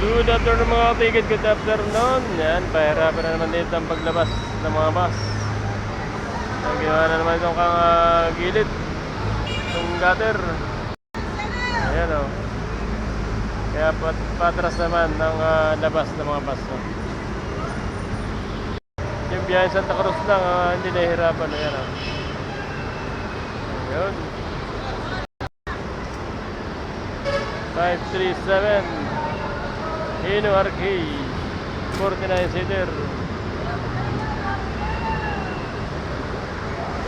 Good afternoon mga kapigid, good afternoon. Yan, pahirapan na naman dito ang paglabas ng mga bus. Nagawa na naman itong kang ah, gilid. Itong gutter. Ayan o. Kaya pat patras naman ng ah, labas ng mga bus. Oh. Yung biyahe Santa Cruz lang, ah, hindi nahihirapan. Ayan o. Ayun. 537 Hino Arcade 49 seater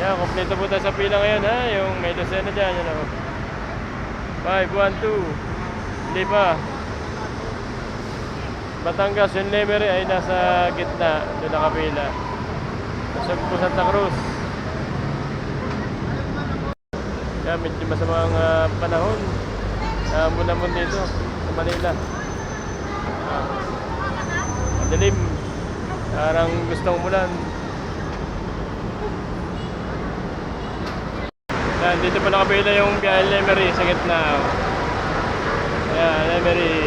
Yan, kompleto po tayo sa pila ngayon ha? Yung may dosena dyan Yan ako 5, 1, 2 Hindi pa. Batangas yung Lemery ay nasa gitna Doon nakapila. Nasa po Santa Cruz. Yan, medyo masamang ah, panahon. Uh, Muna-mun dito Sa Manila. Madilim. Parang gustong umulan. Yan, dito pa nakapila yung biyahe Lemery sa gitna. Ayan, Lemery.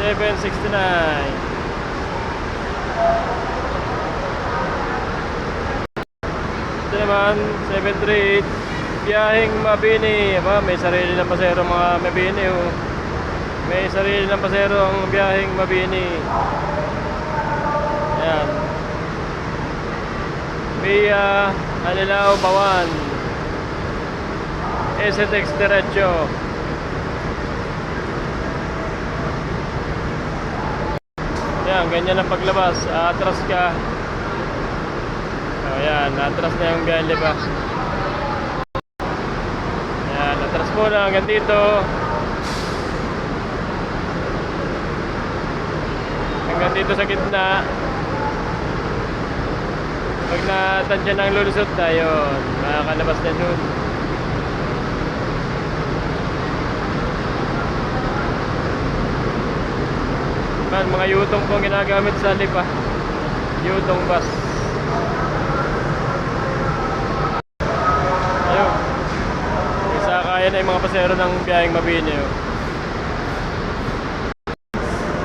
Seven sixty nine. Ito naman, 738 biyaheng Mabini. Aba, may sarili ng pasero mga Mabini. Oh. May sarili ng pasero ang biyaheng Mabini. Yan. Via Anilao, Bawan. STX Diretso. Yan, ganyan ang paglabas. Atras ka. Oh, yan, atras na yung di ba? Yan, atras muna hanggang dito. Hanggang dito sa gitna. Pag natansya ng lulusot yun, makakalabas na dun. Man, mga yutong po ginagamit sa lipa. Yutong bus. Na yung mga pasero ng biyaheng Mabini. oh.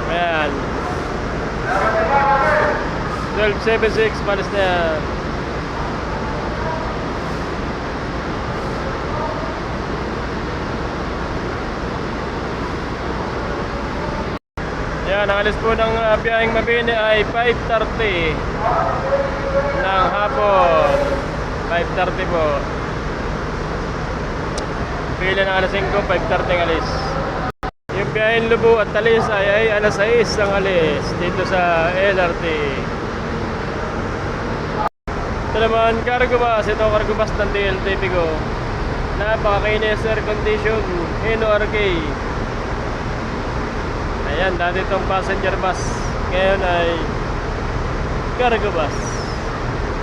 Ayan. 1276, palis na yan. Yan, ang alis po ng uh, biyaheng Mabini ay 5.30 ng hapon. 5.30 po. Pila ng alas 5, 5.30 ang alis. Yung biyaheng Lubo at Talisay ay alas 6 ang alis dito sa LRT. Ito naman, cargo bus. Ito cargo bus ng DLTV ko. Napakakinis air condition. NORK. Ayan, dati itong passenger bus. Ngayon ay cargo bus.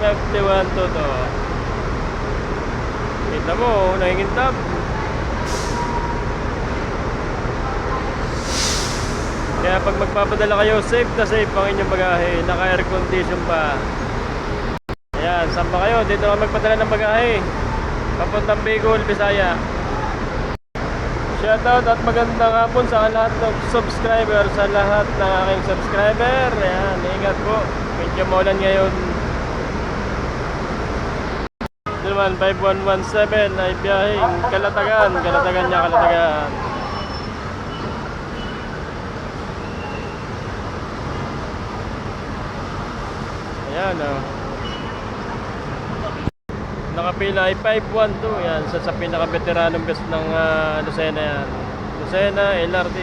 51 to to. Kita mo, nangingintab. Kaya pag magpapadala kayo, safe na safe ang inyong bagahe. Naka-air condition pa. Ayan, saan ba kayo? Dito ka magpadala ng bagahe. Papuntang Bicol, Bisaya. Shoutout at magandang hapon sa lahat ng subscriber, sa lahat ng aking subscriber. Ayan, ingat po. Medyo maulan ngayon. Ito naman, 5117 ay biyaheng Kalatagan. Kalatagan niya, Kalatagan. Ayan, oh. Nakapila ay 512. Yan, sa, sa pinaka-veteranong best ng ah, Lucena yan. Lucena, LRT.